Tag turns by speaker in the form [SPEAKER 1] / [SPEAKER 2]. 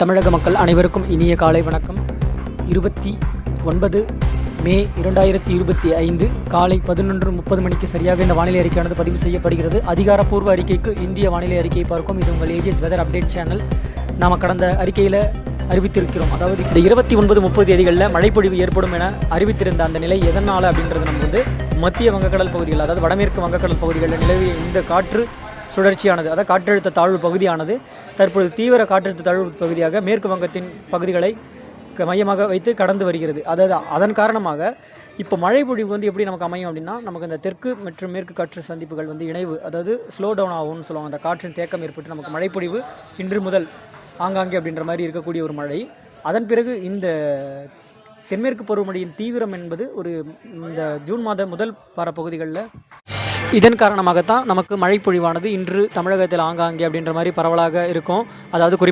[SPEAKER 1] தமிழக மக்கள் அனைவருக்கும் இனிய காலை வணக்கம். இருபத்தி ஒன்பது மே இரண்டாயிரத்தி இருபத்தி ஐந்து காலை பதினொன்று முப்பது மணிக்கு சரியாக இந்த வானிலை அறிக்கையானது பதிவு செய்யப்படுகிறது. அதிகாரப்பூர்வ அறிக்கைக்கு இந்திய வானிலை அறிக்கையை பார்க்கும். இது உங்கள் ஏஜிஎஸ் வெதர் அப்டேட் சேனல் நாம் கடந்த அறிக்கையில் அறிவித்திருக்கிறோம். அதாவது இந்த இருபத்தி ஒன்பது முப்பது தேதிகளில் மழைப்பொழிவு ஏற்படும் என அறிவித்திருந்த அந்த நிலை எதனால் அப்படின்றது நம்ம வந்து மத்திய வங்கக்கடல் பகுதிகள் அதாவது வடமேற்கு வங்கக்கடல் பகுதிகளில் நிலவிய இந்த காற்று சுழற்சியானது அதாவது காற்றழுத்த தாழ்வு பகுதியானது தற்பொழுது தீவிர காற்றழுத்த தாழ்வு பகுதியாக மேற்கு வங்கத்தின் பகுதிகளை க- மையமாக வைத்து கடந்து வருகிறது. அதாவது அதன் காரணமாக இப்போ மழை பொழிவு வந்து எப்படி நமக்கு அமையும் அப்படின்னா நமக்கு இந்த தெற்கு மற்றும் மேற்கு காற்று சந்திப்புகள் வந்து இணைவு அதாவது ஸ்லோ டவுன் ஆகும்னு சொல்லுவாங்க. அந்த காற்றின் தேக்கம் ஏற்பட்டு நமக்கு மழைப்பொழிவு இன்று முதல் ஆங்காங்கே அப்படின்ற மாதிரி இருக்கக்கூடிய ஒரு மழை. அதன் பிறகு இந்த தென்மேற்கு பருவமழையின் தீவிரம் என்பது ஒரு இந்த ஜூன் மாத முதல் வார பகுதிகளில் இதன் காரணமாகத்தான் நமக்கு மழைப்பொழிவானது இன்று தமிழகத்தில் ஆங்காங்கே அப்படின்ற மாதிரி பரவலாக இருக்கும். அதாவது குறிப்பாக